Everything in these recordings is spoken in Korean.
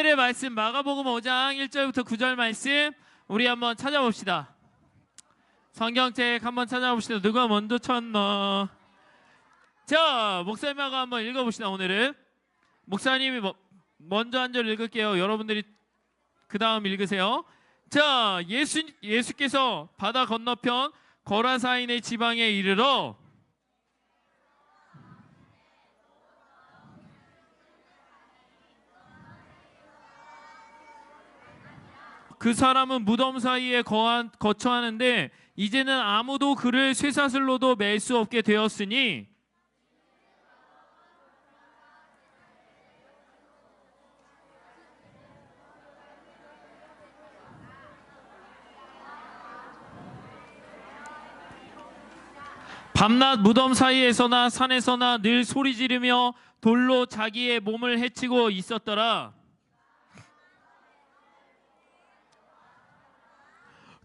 오늘의 말씀 마가복음 5장 1절부터 9절 말씀 우리 한번 찾아봅시다. 성경책 한번 찾아봅시다. 누가 먼저 쳤나? 자, 목사님하고 한번 읽어봅시다. 오늘은 목사님이 뭐- 먼저 한 절 읽을게요. 여러분들이 그 다음 읽으세요. 자, 예수 예수께서 바다 건너편 거라사인의 지방에 이르러 그 사람은 무덤 사이에 거한, 거처하는데 이제는 아무도 그를 쇠사슬로도 맬 수 없게 되었으니 밤낮 무덤 사이에서나 산에서나 늘 소리 지르며 돌로 자기의 몸을 해치고 있었더라.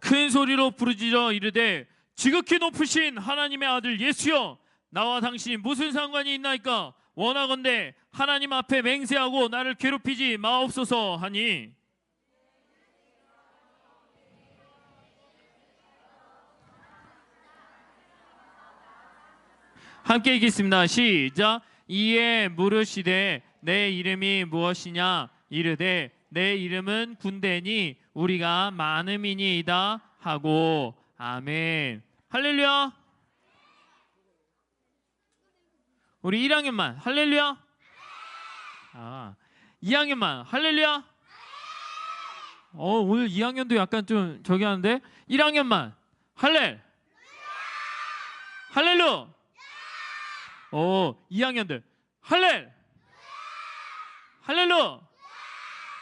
큰 소리로 부르짖어 이르되 지극히 높으신 하나님의 아들 예수여 나와 당신이 무슨 상관이 있나이까 원하건대 하나님 앞에 맹세하고 나를 괴롭히지 마옵소서 하니 함께 읽겠습니다. 시작. 이에 물으시되 내 이름이 무엇이냐 이르되 내 이름은 군대니 우리가 많음이니이다 하고 아멘. 할렐루야. 우리 1학년만 할렐루야. 아, 2학년만 할렐루야. 어, 오늘 2학년도 약간 좀 저기 하는데 1학년만 할렐. 할렐루. 오, 2학년들 할렐. 할렐루.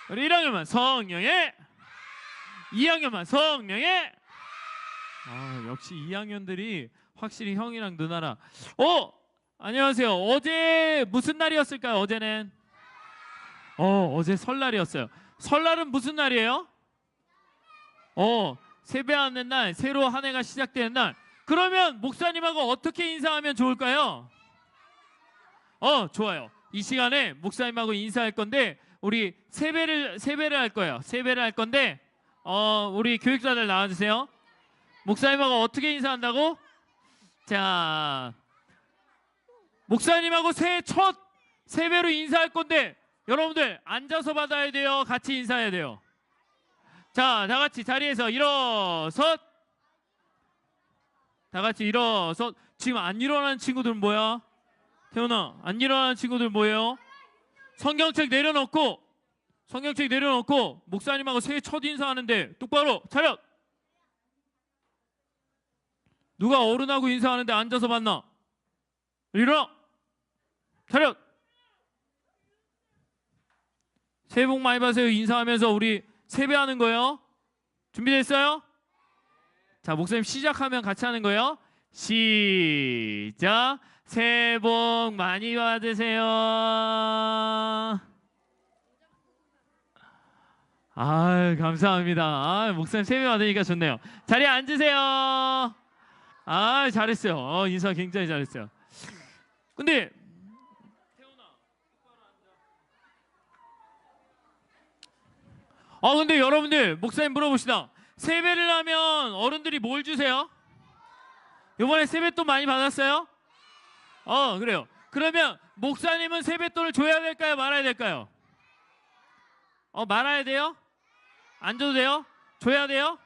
우리 1학년만 성령의 2학년만 성령의 아, 역시 2학년들이 확실히 형이랑 누나랑 어, 안녕하세요. 어제 무슨 날이었을까요? 어제는 어, 어제 설날이었어요. 설날은 무슨 날이에요? 어, 세배하는 날, 새로 한 해가 시작되는 날. 그러면 목사님하고 어떻게 인사하면 좋을까요? 어, 좋아요. 이 시간에 목사님하고 인사할 건데 우리 세배를 세배를 할 거예요. 세배를 할 건데 어, 우리 교육자들 나와 주세요. 목사님하고 어떻게 인사한다고? 자, 목사님하고 새해 첫 세배로 인사할 건데 여러분들 앉아서 받아야 돼요. 같이 인사해야 돼요. 자, 다 같이 자리에서 일어서 다 같이 일어서 지금 안 일어나는 친구들 뭐야? 태훈아, 안 일어나는 친구들 뭐예요? 성경책 내려놓고 성경책 내려놓고 목사님하고 새해 첫 인사하는데 똑바로 차렷. 누가 어른하고 인사하는데 앉아서 봤나? 일어나. 차렷. 새해 복 많이 받으세요. 인사하면서 우리 세배하는 거예요. 준비됐어요? 자, 목사님 시작하면 같이 하는 거예요. 시작. 새해 복 많이 받으세요. 아, 감사합니다. 아, 목사님 세배 받으니까 좋네요. 자리에 앉으세요. 아, 잘했어요. 어, 인사 굉장히 잘했어요. 근데 아 근데 여러분들 목사님 물어봅시다. 세배를 하면 어른들이 뭘 주세요? 이번에 세뱃돈 많이 받았어요? 어 그래요. 그러면 목사님은 세뱃돈을 줘야 될까요? 말아야 될까요? 어 말아야 돼요? 안 줘도 돼요? 줘야 돼요?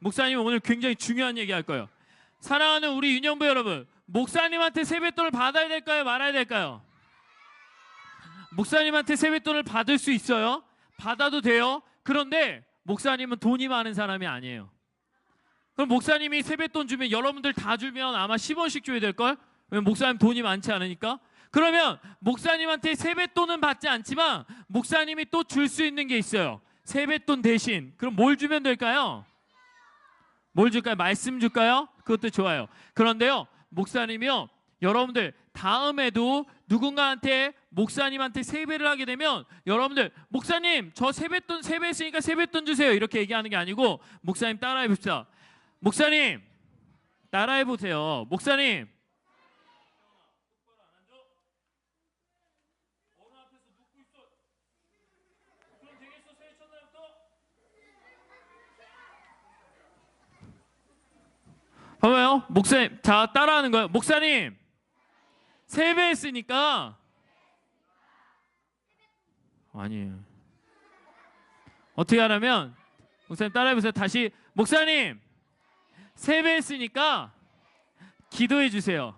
목사님은 오늘 굉장히 중요한 얘기 할 거예요. 사랑하는 우리 유년부 여러분, 목사님한테 세뱃돈을 받아야 될까요? 말아야 될까요? 목사님한테 세뱃돈을 받을 수 있어요. 받아도 돼요. 그런데 목사님은 돈이 많은 사람이 아니에요. 그럼 목사님이 세뱃돈 주면 여러분들 다 주면 아마 10원씩 줘야 될걸? 목사님 돈이 많지 않으니까. 그러면 목사님한테 세뱃돈은 받지 않지만 목사님이 또 줄 수 있는 게 있어요. 세뱃돈 대신. 그럼 뭘 주면 될까요? 뭘 줄까요? 말씀 줄까요? 그것도 좋아요. 그런데요, 목사님이요, 여러분들 다음에도 누군가한테 목사님한테 세배를 하게 되면 여러분들 목사님 저 세뱃돈 세배했으니까 세뱃돈 주세요 이렇게 얘기하는 게 아니고 목사님 따라해 봅시다. 목사님 따라해 보세요. 목사님 봐봐요. 목사님, 자 따라하는 거예요. 목사님, 세배했으니까 아니에요. 어떻게 하냐면 목사님 따라해보세요. 다시 목사님, 세배했으니까 기도해 주세요.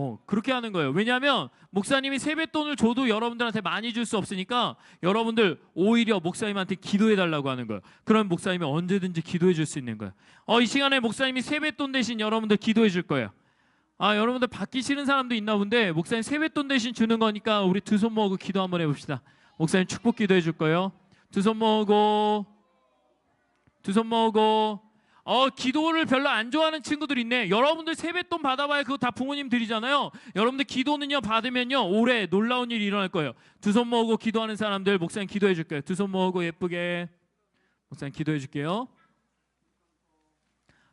어 그렇게 하는 거예요. 왜냐하면 목사님이 세뱃돈을 줘도 여러분들한테 많이 줄 수 없으니까 여러분들 오히려 목사님한테 기도해 달라고 하는 거예요. 그럼 목사님이 언제든지 기도해 줄 수 있는 거예요. 어 이 시간에 목사님이 세뱃돈 대신 여러분들 기도해 줄 거예요. 아 여러분들 받기 싫은 사람도 있나 본데 목사님 세뱃돈 대신 주는 거니까 우리 두 손 모으고 기도 한번 해봅시다. 목사님 축복 기도해 줄 거예요. 두 손 모으고 두 손 모으고 어 기도를 별로 안 좋아하는 친구들 있네. 여러분들 세뱃돈 받아봐야 그거 다 부모님 드리잖아요. 여러분들 기도는요 받으면요 올해 놀라운 일이 일어날 거예요. 두 손 모으고 기도하는 사람들 목사님 기도해 줄게요. 두 손 모으고 예쁘게 목사님 기도해 줄게요.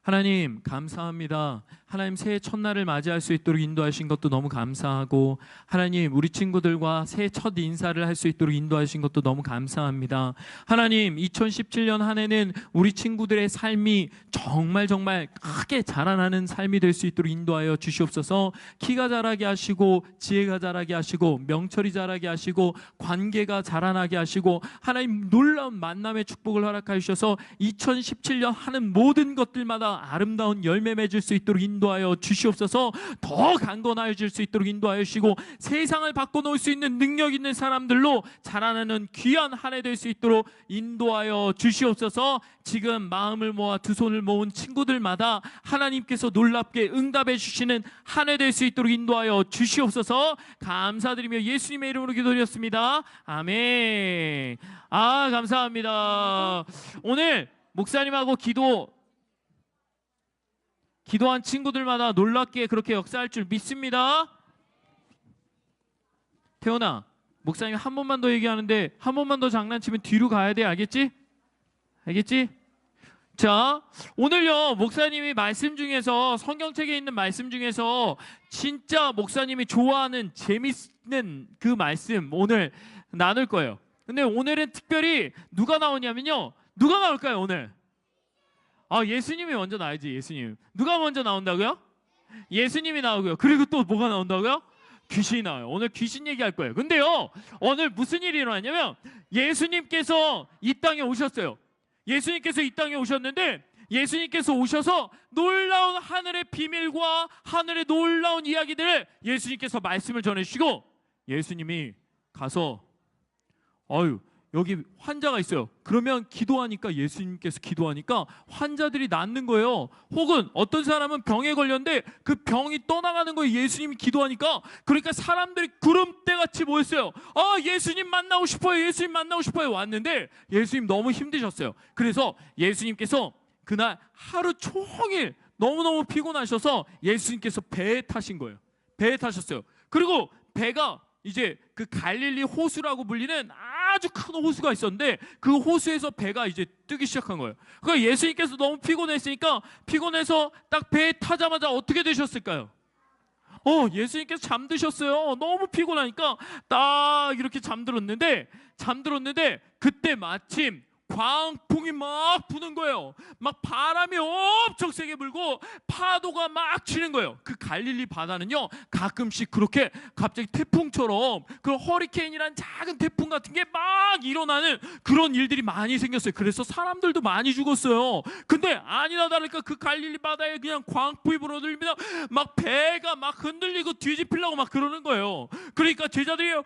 하나님 감사합니다. 하나님 새해 첫날을 맞이할 수 있도록 인도하신 것도 너무 감사하고 하나님 우리 친구들과 새해 첫 인사를 할 수 있도록 인도하신 것도 너무 감사합니다. 하나님 2017년 한 해는 우리 친구들의 삶이 정말 정말 크게 자라나는 삶이 될 수 있도록 인도하여 주시옵소서. 키가 자라게 하시고 지혜가 자라게 하시고 명철이 자라게 하시고 관계가 자라나게 하시고 하나님 놀라운 만남의 축복을 허락하여 주셔서 2017년 하는 모든 것들마다 아름다운 열매 맺을 수 있도록 인도하여 주시옵소서. 더 강건하여 줄 수 있도록 인도하여 주시고 세상을 바꿔 놓을 수 있는 능력 있는 사람들로 자라나는 귀한 한 해 될 수 있도록 인도하여 주시옵소서. 지금 마음을 모아 두 손을 모은 친구들마다 하나님께서 놀랍게 응답해 주시는 한 해 될 수 있도록 인도하여 주시옵소서. 감사드리며 예수님의 이름으로 기도드렸습니다. 아멘. 아, 감사합니다. 오늘 목사님하고 기도 기도한 친구들마다 놀랍게 그렇게 역사할 줄 믿습니다. 태훈아, 목사님 한 번만 더 얘기하는데 한 번만 더 장난치면 뒤로 가야 돼. 알겠지? 알겠지? 자, 오늘요 목사님이 말씀 중에서 성경책에 있는 말씀 중에서 진짜 목사님이 좋아하는 재밌는 그 말씀 오늘 나눌 거예요. 근데 오늘은 특별히 누가 나오냐면요. 누가 나올까요, 오늘? 아, 예수님이 먼저 나와야지, 예수님. 누가 먼저 나온다고요? 예수님이 나오고요. 그리고 또 뭐가 나온다고요? 귀신이 나와요. 오늘 귀신 얘기할 거예요. 근데요, 오늘 무슨 일이 일어났냐면 예수님께서 이 땅에 오셨어요. 예수님께서 이 땅에 오셨는데 예수님께서 오셔서 놀라운 하늘의 비밀과 하늘의 놀라운 이야기들을 예수님께서 말씀을 전해주시고 예수님이 가서 어유 여기 환자가 있어요. 그러면 기도하니까 예수님께서 기도하니까 환자들이 낫는 거예요. 혹은 어떤 사람은 병에 걸렸는데 그 병이 떠나가는 거예요. 예수님이 기도하니까 그러니까 사람들이 구름대 같이 모였어요. 아 예수님 만나고 싶어요. 예수님 만나고 싶어요. 왔는데 예수님 너무 힘드셨어요. 그래서 예수님께서 그날 하루 종일 너무너무 피곤하셔서 예수님께서 배에 타신 거예요. 배에 타셨어요. 그리고 배가 이제 그 갈릴리 호수라고 불리는 아주 큰 호수가 있었는데 그 호수에서 배가 이제 뜨기 시작한 거예요. 그러니까 예수님께서 너무 피곤했으니까 피곤해서 딱 배에 타자마자 어떻게 되셨을까요? 어, 예수님께서 잠드셨어요. 너무 피곤하니까 딱 이렇게 잠들었는데 잠들었는데 그때 마침 광풍이 막 부는 거예요. 막 바람이 엄청 세게 불고 파도가 막 치는 거예요. 그 갈릴리 바다는요, 가끔씩 그렇게 갑자기 태풍처럼 그런 허리케인이란 작은 태풍 같은 게 막 일어나는 그런 일들이 많이 생겼어요. 그래서 사람들도 많이 죽었어요. 근데 아니나 다를까 그 갈릴리 바다에 그냥 광풍이 불어들면 막 배가 막 흔들리고 뒤집히려고 막 그러는 거예요. 그러니까 제자들이 어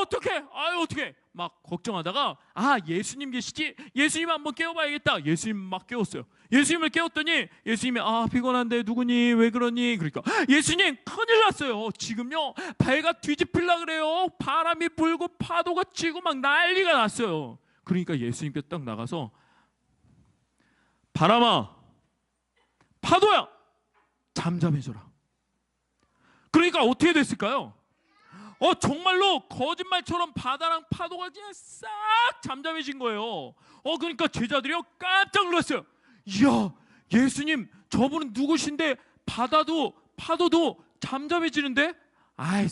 어떻게? 아유 어떻게? 막 걱정하다가 아 예수님 계시지? 예수님 한번 깨워봐야겠다. 예수님 막 깨웠어요. 예수님을 깨웠더니 예수님이 아 피곤한데 누구니? 왜 그러니? 그러니까 예수님 큰일 났어요. 지금요. 배가 뒤집힐라 그래요. 바람이 불고 파도가 치고 막 난리가 났어요. 그러니까 예수님께 딱 나가서 바람아 파도야! 잠잠해져라. 그러니까 어떻게 됐을까요? 어 정말로 거짓말처럼 바다랑 파도가 그냥 싹 잠잠해진 거예요. 어 그러니까 제자들이요 깜짝 놀랐어요. 이야 예수님 저분은 누구신데 바다도 파도도 잠잠해지는데? 아이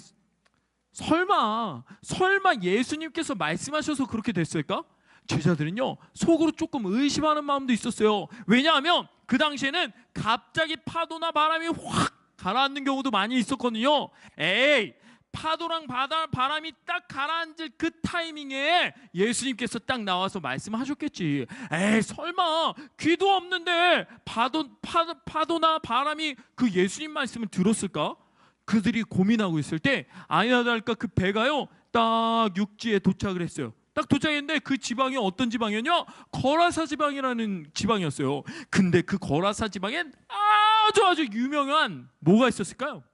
설마 설마 예수님께서 말씀하셔서 그렇게 됐을까? 제자들은요 속으로 조금 의심하는 마음도 있었어요. 왜냐하면 그 당시에는 갑자기 파도나 바람이 확 가라앉는 경우도 많이 있었거든요. 에이 파도랑 바다 바람이 딱 가라앉을 그 타이밍에 예수님께서 딱 나와서 말씀하셨겠지. 에이 설마 귀도 없는데 파도 파도 파도나 바람이 그 예수님 말씀을 들었을까? 그들이 고민하고 있을 때 아니나 다를까 그 배가요 딱 육지에 도착을 했어요. 딱 도착했는데 그 지방이 어떤 지방이었냐? 거라사 지방이라는 지방이었어요. 근데 그 거라사 지방엔 아주 아주 유명한 뭐가 있었을까요?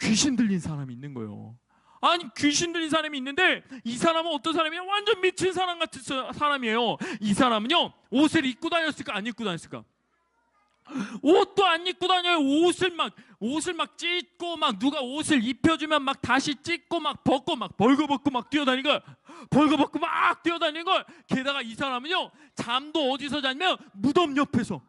귀신 들린 사람이 있는 거예요. 아니 귀신 들린 사람이 있는데 이 사람은 어떤 사람이야? 완전 미친 사람 같은 사- 사람이에요. 이 사람은요 옷을 입고 다녔을까 안 입고 다녔을까? 옷도 안 입고 다녀요. 옷을 막 옷을 막 찢고 막 누가 옷을 입혀주면 막 다시 찢고 막 벗고 막 벌거벗고 막 뛰어다니는 걸 벌거벗고 막 뛰어다니는 걸 게다가 이 사람은요 잠도 어디서 자냐면 무덤 옆에서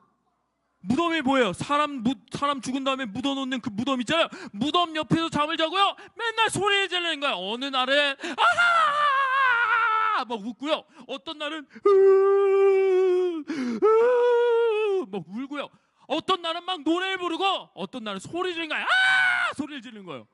무덤이 뭐예요? 사람 무, 사람 죽은 다음에 묻어놓는 그 무덤 있잖아요. 무덤 옆에서 잠을 자고요. 맨날 소리 지르는 거야. 어느 날은 아하 막 웃고요. 어떤 날은 막 울고요. 어떤 날은 막 노래를 부르고 어떤 날은 소리 지르는 거야. 아 소리를 지르는 거예요.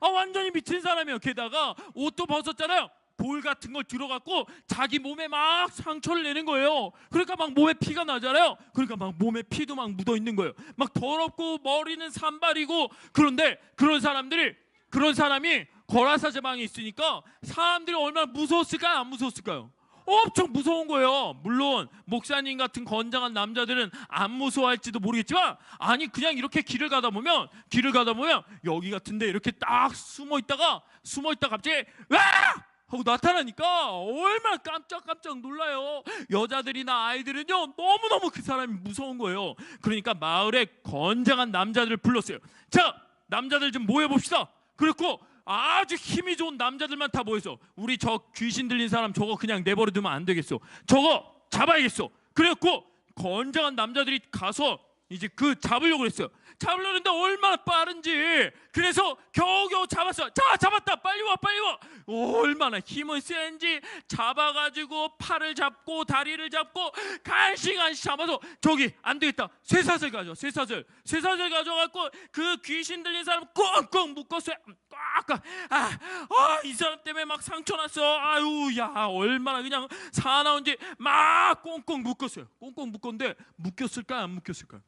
아 완전히 미친 사람이에요. 게다가 옷도 벗었잖아요. 돌 같은 걸 들어갖고 자기 몸에 막 상처를 내는 거예요. 그러니까 막 몸에 피가 나잖아요. 그러니까 막 몸에 피도 막 묻어 있는 거예요. 막 더럽고 머리는 산발이고 그런데 그런 사람들이 그런 사람이 거라사 지방에 있으니까 사람들이 얼마나 무서웠을까요? 안 무서웠을까요? 엄청 무서운 거예요. 물론 목사님 같은 건장한 남자들은 안 무서워할지도 모르겠지만 아니 그냥 이렇게 길을 가다 보면 길을 가다 보면 여기 같은데 이렇게 딱 숨어 있다가 숨어 있다 갑자기 와 하고 나타나니까 얼마나 깜짝깜짝 놀라요. 여자들이나 아이들은요 너무너무 그 사람이 무서운 거예요. 그러니까 마을에 건장한 남자들을 불렀어요. 자 남자들 좀 모여 봅시다. 그랬고 아주 힘이 좋은 남자들만 다 모여서 우리 저 귀신 들린 사람 저거 그냥 내버려 두면 안 되겠어. 저거 잡아야겠어. 그래갖고 건장한 남자들이 가서 이제 그 잡으려고 했어요. 잡으려는데 얼마나 빠른지. 그래서 겨우겨우 잡았어. 자. 얼마나 힘을 센지 잡아가지고 팔을 잡고 다리를 잡고 간신간신 잡아서 저기 안 되겠다. 쇠사슬 가져. 쇠사슬. 쇠사슬 가져갖고 그 귀신 들린 사람 꽁꽁 묶었어요. 꽉꽉. 아, 아, 이 사람 때문에 막 상처 났어. 아유, 야, 얼마나 그냥 사나운지 막 꽁꽁 묶었어요. 꽁꽁 묶었는데 묶였을까 안 묶였을까?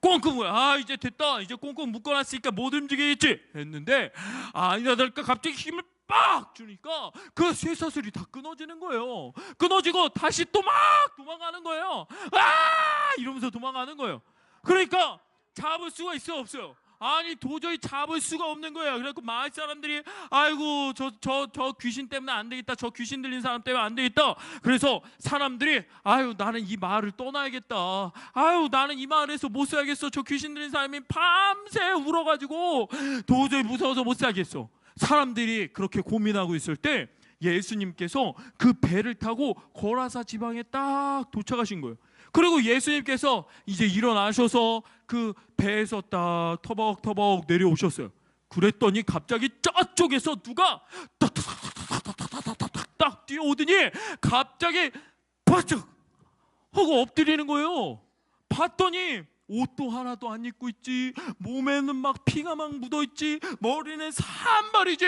꽁꽁? 아 이제 됐다. 이제 꽁꽁 묶어놨으니까 못 움직이겠지 했는데 아니나 다를까 갑자기 힘을 빡 주니까 그 쇠사슬이 다 끊어지는 거예요. 끊어지고 다시 또 막 도망가는 거예요. 아 이러면서 도망가는 거예요. 그러니까 잡을 수가 있어 없어요. 아니 도저히 잡을 수가 없는 거예요. 그래갖고 마을 사람들이 아이고 저 저 저 귀신 때문에 안 되겠다. 저 귀신 들린 사람 때문에 안 되겠다. 그래서 사람들이 아유 나는 이 마을을 떠나야겠다. 아유 나는 이 마을에서 못 살겠어. 저 귀신 들린 사람이 밤새 울어가지고 도저히 무서워서 못 살겠어. 사람들이 그렇게 고민하고 있을 때 예수님께서 그 배를 타고 거라사 지방에 딱 도착하신 거예요. 그리고 예수님께서 이제 일어나셔서 그 배에서 딱 터벅터벅 내려오셨어요. 그랬더니 갑자기 저쪽에서 누가 딱딱딱딱딱딱 뛰어오더니 갑자기 바짝 하고 엎드리는 거예요. 봤더니 옷도 하나도 안 입고 있지, 몸에는 막 피가 막 묻어 있지, 머리는 산발이지.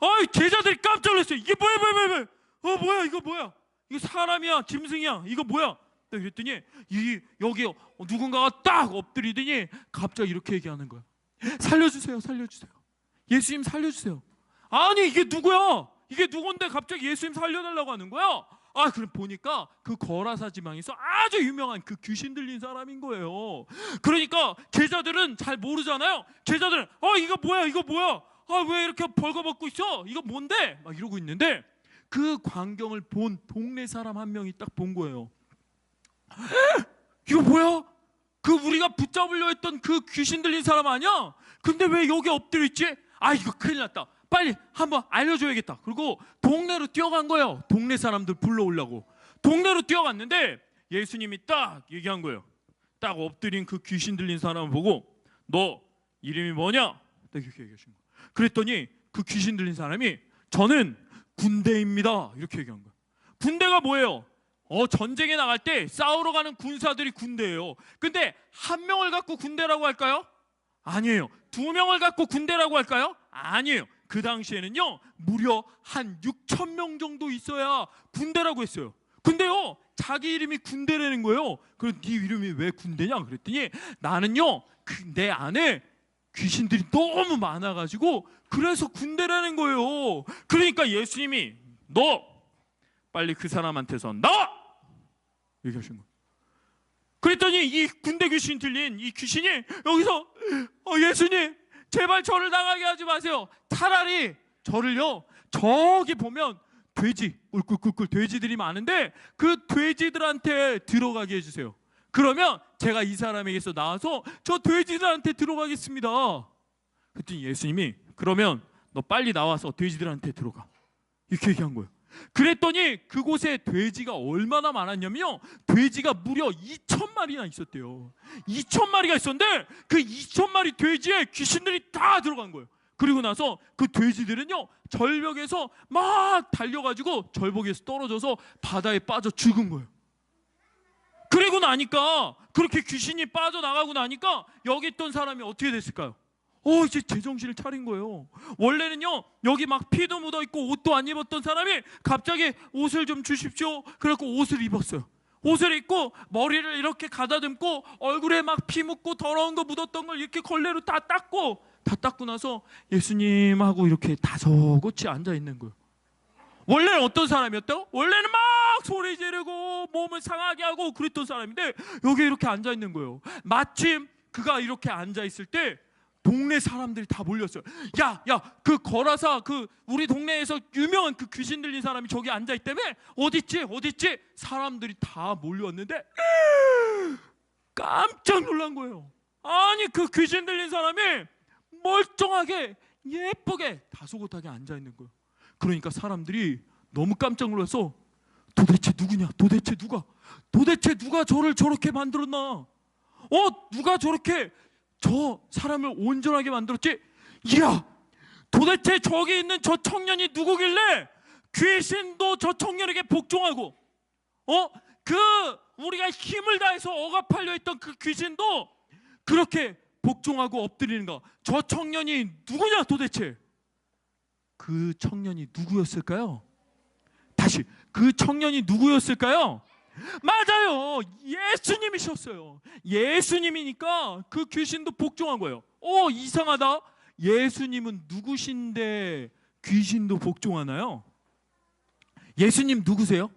아이 제자들이 깜짝 놀랐어요. 이게 뭐야, 뭐야, 뭐야? 어 뭐야, 이거 뭐야? 이거 사람이야, 짐승이야, 이거 뭐야? 딱 그랬더니 이 여기 누군가가 딱 엎드리더니 갑자기 이렇게 얘기하는 거야. 살려주세요, 살려주세요. 예수님 살려주세요. 아니 이게 누구야? 이게 누군데 갑자기 예수님 살려달라고 하는 거야? 아 그럼 보니까 그 거라사 지방에서 아주 유명한 그 귀신 들린 사람인 거예요. 그러니까 제자들은 잘 모르잖아요. 제자들은 어 이거 뭐야 이거 뭐야? 아 왜 이렇게 벌거벗고 있어? 이거 뭔데? 막 이러고 있는데 그 광경을 본 동네 사람 한 명이 딱 본 거예요. 이거 뭐야? 그 우리가 붙잡으려 했던 그 귀신 들린 사람 아니야? 근데 왜 여기 엎드려 있지? 아 이거 큰일 났다. 빨리 한번 알려줘야겠다. 그리고 동네로 뛰어간 거예요. 동네 사람들 불러오려고. 동네로 뛰어갔는데 예수님이 딱 얘기한 거예요. 딱 엎드린 그 귀신 들린 사람을 보고 너 이름이 뭐냐? 딱 이렇게 얘기하신 거예요. 그랬더니 그 귀신 들린 사람이 저는 군대입니다. 이렇게 얘기한 거예요. 군대가 뭐예요? 어 전쟁에 나갈 때 싸우러 가는 군사들이 군대예요. 근데 한 명을 갖고 군대라고 할까요? 아니에요. 두 명을 갖고 군대라고 할까요? 아니에요. 그 당시에는요 무려 한 6천 명 정도 있어야 군대라고 했어요. 근데요 자기 이름이 군대라는 거예요. 그럼 네 이름이 왜 군대냐 그랬더니 나는요 그내 안에 귀신들이 너무 많아가지고 그래서 군대라는 거예요. 그러니까 예수님이 너 빨리 그 사람한테서 나와 얘기하신 거예요. 그랬더니 이 군대 귀신 들린 이 귀신이 여기서 어, 예수님 제발 저를 나가게 하지 마세요. 차라리 저를요 저기 보면 돼지 꿀꿀꿀꿀 돼지들이 많은데 그 돼지들한테 들어가게 해주세요. 그러면 제가 이 사람에게서 나와서 저 돼지들한테 들어가겠습니다. 그랬더니 예수님이 그러면 너 빨리 나와서 돼지들한테 들어가 이렇게 얘기한 거예요. 그랬더니 그곳에 돼지가 얼마나 많았냐면요. 돼지가 무려 2천 마리나 있었대요. 2천 마리가 있었는데 그 2천 마리 돼지에 귀신들이 다 들어간 거예요. 그리고 나서 그 돼지들은요 절벽에서 막 달려가지고 절벽에서 떨어져서 바다에 빠져 죽은 거예요. 그리고 나니까 그렇게 귀신이 빠져나가고 나니까 여기 있던 사람이 어떻게 됐을까요? 어 이제 제정신을 차린 거예요. 원래는요 여기 막 피도 묻어 있고 옷도 안 입었던 사람이 갑자기 옷을 좀 주십시오. 그래갖고 옷을 입었어요. 옷을 입고 머리를 이렇게 가다듬고 얼굴에 막 피 묻고 더러운 거 묻었던 걸 이렇게 걸레로 다 닦고 다 닦고 나서 예수님하고 이렇게 다소곳이 앉아 있는 거예요. 원래는 어떤 사람이었다고? 원래는 막 소리 지르고 몸을 상하게 하고 그랬던 사람인데 여기 이렇게 앉아 있는 거예요. 마침 그가 이렇게 앉아 있을 때 동네 사람들이 다 몰렸어요. 야, 야, 그 거라사 그 우리 동네에서 유명한 그 귀신 들린 사람이 저기 앉아 있다며? 어딨지? 어딨지? 사람들이 다 몰려왔는데 깜짝 놀란 거예요. 아니 그 귀신 들린 사람이 멀쩡하게 예쁘게 다소곳하게 앉아 있는 거예요. 그러니까 사람들이 너무 깜짝 놀라서 도대체 누구냐? 도대체 누가? 도대체 누가 저를 저렇게 만들었나? 어, 누가 저렇게 저 사람을 온전하게 만들었지? 이야, 도대체 저기 있는 저 청년이 누구길래 귀신도 저 청년에게 복종하고, 어, 그 우리가 힘을 다해서 억압하려 했던 그 귀신도 그렇게 복종하고 엎드리는가? 저 청년이 누구냐 도대체? 그 청년이 누구였을까요? 다시 그 청년이 누구였을까요? 맞아요. 예수님이셨어요. 예수님이니까 그 귀신도 복종한 거예요. 어, 이상하다. 예수님은 누구신데 귀신도 복종하나요? 예수님 누구세요?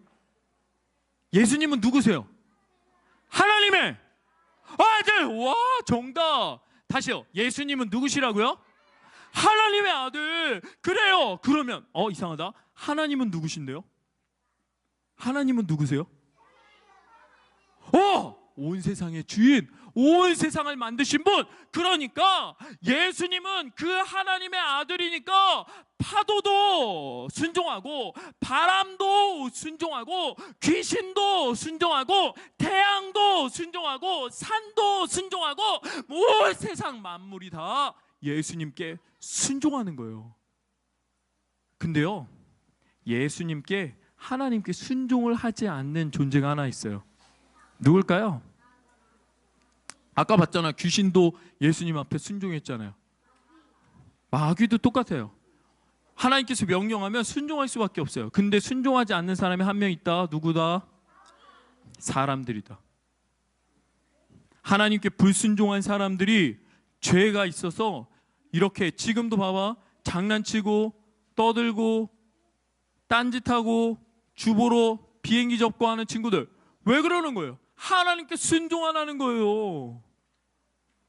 예수님은 누구세요? 하나님의 아들. 와, 정답. 다시요. 예수님은 누구시라고요? 하나님의 아들. 그래요. 그러면 어, 이상하다. 하나님은 누구신데요? 하나님은 누구세요? 어! 온 세상의 주인, 온 세상을 만드신 분. 그러니까 예수님은 그 하나님의 아들이니까 파도도 순종하고 바람도 순종하고 귀신도 순종하고 태양도 순종하고 산도 순종하고 온 세상 만물이 다 예수님께 순종하는 거예요. 근데요. 예수님께 하나님께 순종을 하지 않는 존재가 하나 있어요. 누굴까요? 아까 봤잖아. 귀신도 예수님 앞에 순종했잖아요. 마귀도 똑같아요. 하나님께서 명령하면 순종할 수밖에 없어요. 근데 순종하지 않는 사람이 한 명 있다. 누구다? 사람들이다. 하나님께 불순종한 사람들이 죄가 있어서 이렇게 지금도 봐봐. 장난치고 떠들고 딴짓하고 주보로 비행기 접고 하는 친구들 왜 그러는 거예요? 하나님께 순종 안 하는 거예요.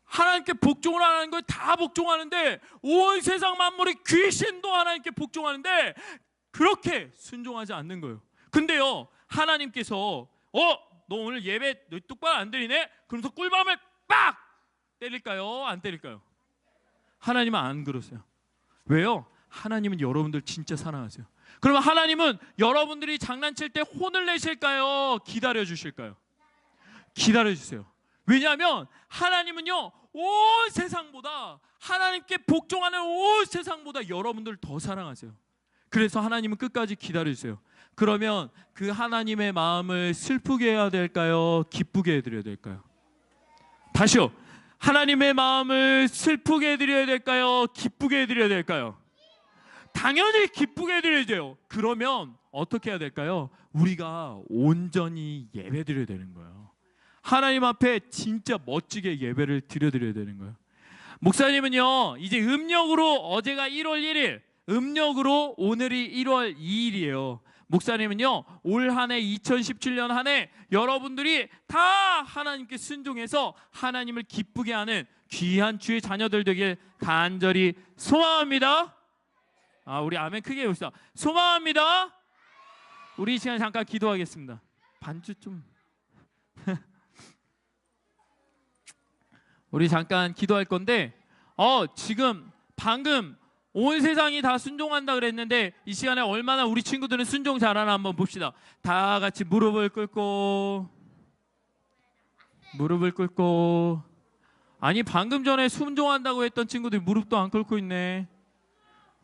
하나님께 복종을 안 하는 거예요. 다 복종하는데 온 세상 만물이 귀신도 하나님께 복종하는데 그렇게 순종하지 않는 거예요. 근데요 하나님께서 어 너 오늘 예배 너 똑바로 안 드리네? 그러면서 꿀밤을 빡 때릴까요? 안 때릴까요? 하나님은 안 그러세요. 왜요? 하나님은 여러분들 진짜 사랑하세요. 그러면 하나님은 여러분들이 장난칠 때 혼을 내실까요? 기다려 주실까요? 기다려 주세요. 왜냐하면 하나님은요 온 세상보다 하나님께 복종하는 온 세상보다 여러분들 더 사랑하세요. 그래서 하나님은 끝까지 기다려 주세요. 그러면 그 하나님의 마음을 슬프게 해야 될까요? 기쁘게 해드려야 될까요? 다시요. 하나님의 마음을 슬프게 해드려야 될까요? 기쁘게 해드려야 될까요? 당연히 기쁘게 해드려야 돼요. 그러면 어떻게 해야 될까요? 우리가 온전히 예배드려야 되는 거예요. 하나님 앞에 진짜 멋지게 예배를 드려드려야 되는 거예요. 목사님은요, 이제 음력으로 어제가 1월 1일, 음력으로 오늘이 1월 2일이에요. 목사님은요, 올 한 해 2017년 한 해 여러분들이 다 하나님께 순종해서 하나님을 기쁘게 하는 귀한 주의 자녀들 되길 간절히 소망합니다. 아, 우리 아멘 크게 해봅시다. 소망합니다. 우리 이 시간 잠깐 기도하겠습니다. 반주 좀. 우리 잠깐 기도할 건데, 어, 지금 방금 온 세상이 다 순종한다 그랬는데 이 시간에 얼마나 우리 친구들은 순종 잘하나 한번 봅시다. 다 같이 무릎을 꿇고 무릎을 꿇고 아니 방금 전에 순종한다고 했던 친구들이 무릎도 안 꿇고 있네.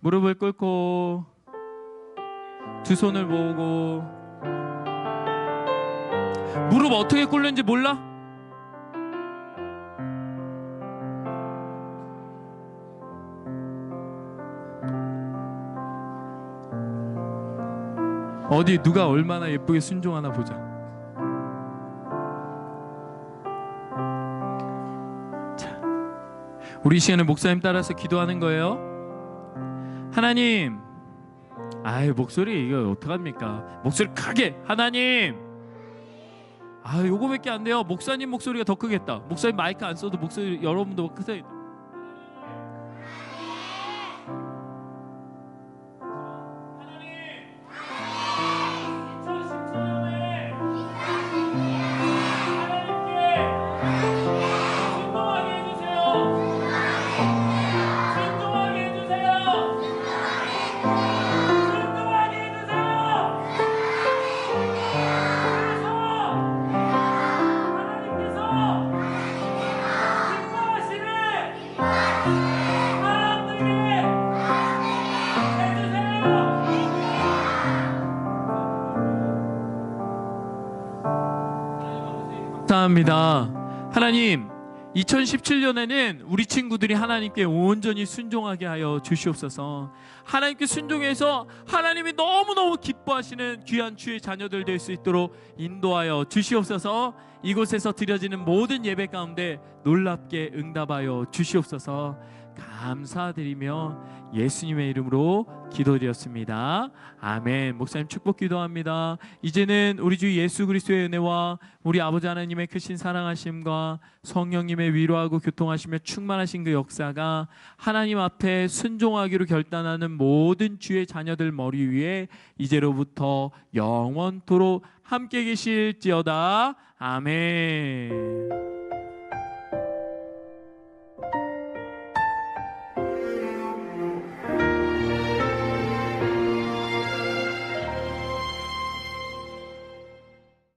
무릎을 꿇고 두 손을 모으고 무릎 어떻게 꿇는지 몰라? 어디 누가 얼마나 예쁘게 순종하나 보자. 자, 우리 이 시간에 목사님 따라서 기도하는 거예요. 하나님, 아이 목소리 이거 어떡합니까? 목소리 크게 하나님. 아 요거밖에 안 돼요. 목사님 목소리가 더 크겠다. 목사님 마이크 안 써도 목소리 여러분도 크세요. 감사합니다. 하나님, 2017년에는 우리 친구들이 하나님께 온전히 순종하게 하여 주시옵소서. 하나님께 순종해서 하나님이 너무너무 기뻐하시는 귀한 주의 자녀들 될 수 있도록 인도하여 주시옵소서. 이곳에서 드려지는 모든 예배 가운데 놀랍게 응답하여 주시옵소서. 감사드리며 예수님의 이름으로 기도드렸습니다. 아멘. 목사님 축복 기도합니다. 이제는 우리 주 예수 그리스도의 은혜와 우리 아버지 하나님의 크신 사랑하심과 성령님의 위로하고 교통하시며 충만하신 그 역사가 하나님 앞에 순종하기로 결단하는 모든 주의 자녀들 머리 위에 이제로부터 영원토록 함께 계실지어다. 아멘.